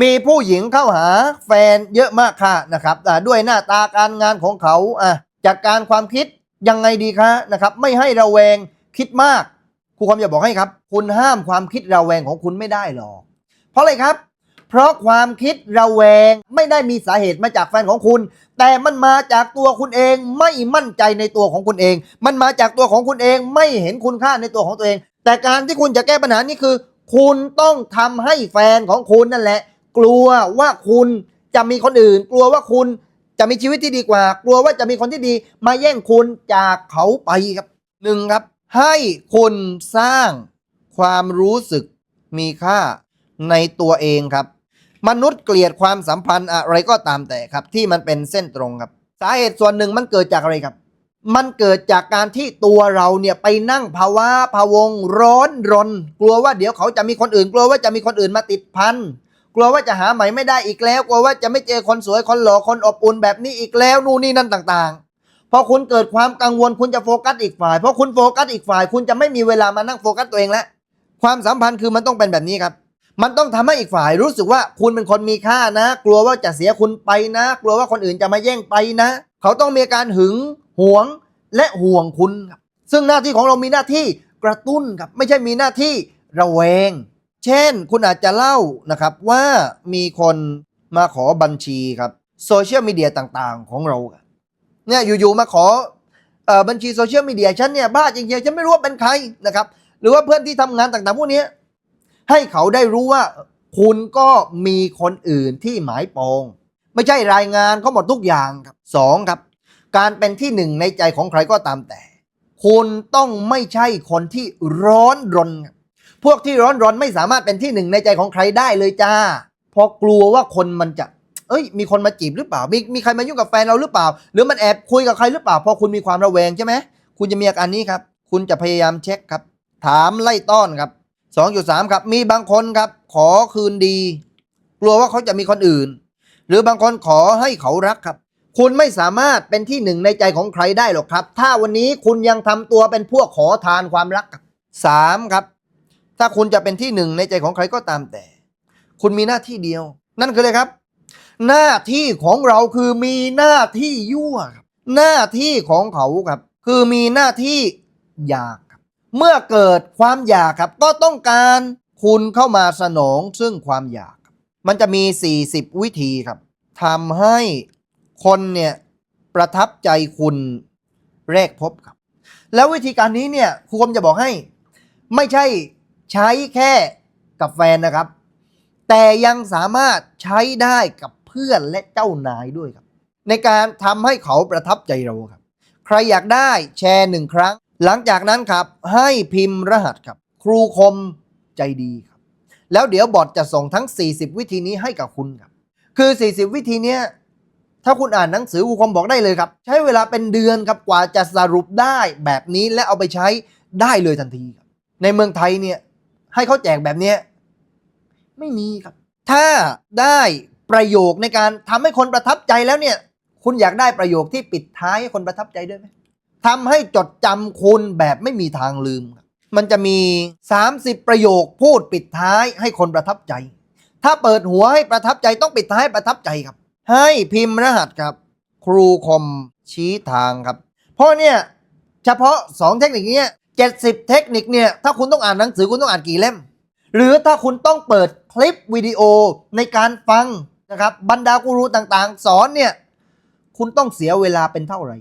มีผู้หญิงเข้าหาแฟนเยอะมากค่ะนะครับด้วยหน้าตาการงานของเขาอะจัดการความคิดยังไงดีคะนะครับไม่ให้ระแวงคิดมากครูความอมจะบอกให้ครับ คุณห้ามความคิดระแวงของคุณไม่ได้หรอก เพราะอะไรครับ เพราะความคิดระแวงไม่ได้มีสาเหตุมาจากแฟนของคุณ แต่มันมาจากตัวคุณเองไม่มั่นใจในตัวของคุณเอง มันมาจากตัวของคุณเองไม่เห็นคุณค่าในตัวของตัวเอง แต่การที่คุณจะแก้ปัญหานี้คือ คุณต้องทำให้แฟนของคุณนั่นแหละ กลัวว่าคุณจะมีคนอื่น กลัวว่าคุณจะมีชีวิตที่ดีกว่า กลัวว่าจะมีคนที่ดีมาแย่งคุณจากเขาไปครับหนึ่งครับ ให้คุณสร้างความรู้สึกมีค่าในตัวเองครับ มนุษย์เกลียดความสัมพันธ์อะไรก็ตามแต่ครับ ที่มันเป็นเส้นตรงครับ สาเหตุส่วนหนึ่งมันเกิดจากอะไรครับ มันเกิดจากการที่ตัวเราเนี่ยไปนั่งภาวะพะวงร้อนรน กลัวว่าเดี๋ยวเขาจะมีคนอื่น กลัวว่าจะมีคนอื่นมาติดพัน กลัวว่าจะหาใหม่ไม่ได้อีกแล้ว กลัวว่าจะไม่เจอคนสวยคนหล่อคนอบอุ่นแบบนี้อีกแล้วนู่นนี่นั่นต่างๆพอคุณเกิดความกังวลคุณจะโฟกัสอีกฝ่ายพอคุณโฟกัสอีกฝ่าย คุณจะไม่มีเวลามานั่งโฟกัสตัวเองแล้วความสัมพันธ์คือมันต้องเป็นแบบนี้ครับ มันต้องทำให้อีกฝ่ายรู้สึกว่าคุณเป็นคนมีค่านะ กลัวว่าจะเสียคุณไปนะ กลัวว่าคนอื่นจะมาแย่งไปนะ เขาต้องมีการหึงหวงและห่วงคุณครับซึ่งหน้าที่ของเรามีหน้าที่กระตุ้นครับไม่ใช่มีหน้าที่ระแวง เช่นคุณอาจจะเล่านะครับว่ามีคนมาขอบัญชีครับโซเชียลมีเดียต่างๆ ของเราเนี่ยอยู่ๆมาขอออบัญชีโซเชียลมีเดียฉันเนี่ยบ้าจริงๆฉันไม่รู้ว่าเป็นใครนะครับ หรือว่าเพื่อนที่ทำงานต่างๆพวกนี้ให้เขาได้รู้ว่าคุณก็มีคนอื่นที่หมายปอง ไม่ใช่รายงานเขาหมดทุกอย่างครับสองครับ การเป็นที่หนึ่งในใจของใครก็ตามแต่ คุณต้องไม่ใช่คนที่ร้อนรนครับ พวกที่ร้อนร้อนไม่สามารถเป็นที่หนึ่งในใจของใครได้เลยจ้าเพราะกลัวว่าคนมันจะ เอ้ย มีคนมาจีบหรือเปล่า มีมีใครมายุ่งกับแฟนเราหรือเปล่า หรือมันแอบคุยกับใครหรือเปล่า พอคุณมีความระแวงใช่ไหม คุณจะมีอาการนี้ครับ คุณจะพยายามเช็คครับ ถามไล่ต้อนครับ 2.3 ครับ มีบางคนครับ ขอคืนดี กลัวว่าเขาจะมีคนอื่น หรือบางคนขอให้เขารักครับ คุณไม่สามารถเป็นที่หนึ่งในใจของใครได้หรอกครับ ถ้าวันนี้คุณยังทำตัวเป็นพวกขอทานความรักครับสามครับ ถ้าคุณจะเป็นที่หนึ่งในใจของใครก็ตามแต่ คุณมีหน้าที่เดียว นั่นคืออะไรครับ หน้าที่ของเราคือมีหน้าที่ยั่วครับหน้าที่ของเขาครับ คือมีหน้าที่อยากครับเมื่อเกิดความอยากครับ ก็ต้องการคุณเข้ามาสนองซึ่งความอยากครับมันจะมี 40 วิธีครับทำให้คนเนี่ยประทับใจคุณแรกพบครับ แล้ววิธีการนี้เนี่ยครูคมจะบอกให้ ไม่ใช่ ใช้แค่กับแฟนนะครับ แต่ยังสามารถใช้ได้กับเพื่อนและเจ้านายด้วยครับ ในการทำให้เขาประทับใจเราครับ ใครอยากได้แชร์หนึ่งครั้ง หลังจากนั้นครับ ให้พิมพ์รหัสครับ ครูคมใจดีครับ แล้วเดี๋ยวบอทจะส่งทั้ง 40 วิธีนี้ให้กับคุณครับ คือ 40 วิธีนี้ถ้าคุณอ่านหนังสือครูคมบอกได้เลยครับ ใช้เวลาเป็นเดือนครับกว่าจะสรุปได้แบบนี้และเอาไปใช้ได้เลยทันทีครับในเมืองไทยเนี่ย ให้เขาแจกแบบเนี้ยไม่มีครับ ถ้าได้ประโยคในการทำให้คนประทับใจแล้วเนี่ย คุณอยากได้ประโยคที่ปิดท้ายให้คนประทับใจด้วยไหมทำให้จดจำคุณแบบไม่มีทางลืมครับมันจะมี 30 ประโยคพูดปิดท้ายให้คนประทับใจ ถ้าเปิดหัวให้ประทับใจต้องปิดท้ายประทับใจครับ ให้พิมพ์รหัสครับ ครูคมชี้ทางครับ เพราะเนี่ยเฉพาะ 2 เทคนิคนี้ 70 เทคนิคเนี่ย ถ้าคุณต้องอ่านหนังสือคุณต้องอ่านกี่เล่ม หรือถ้าคุณต้องเปิดคลิปวิดีโอในการฟังนะครับบรรดากูรูต่างๆ สอนเนี่ย คุณต้องเสียเวลาเป็นเท่าไหร่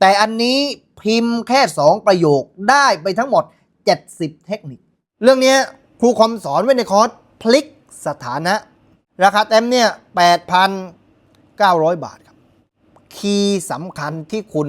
แต่อันนี้พิมพ์แค่ 2 ประโยคได้ไปทั้งหมด 70 เทคนิค เรื่องนี้ครูคอมสอนไว้ในคอร์สพลิกสถานะ ราคาเต็มเนี่ย 8,900 บาทครับ คีย์สำคัญที่คุณ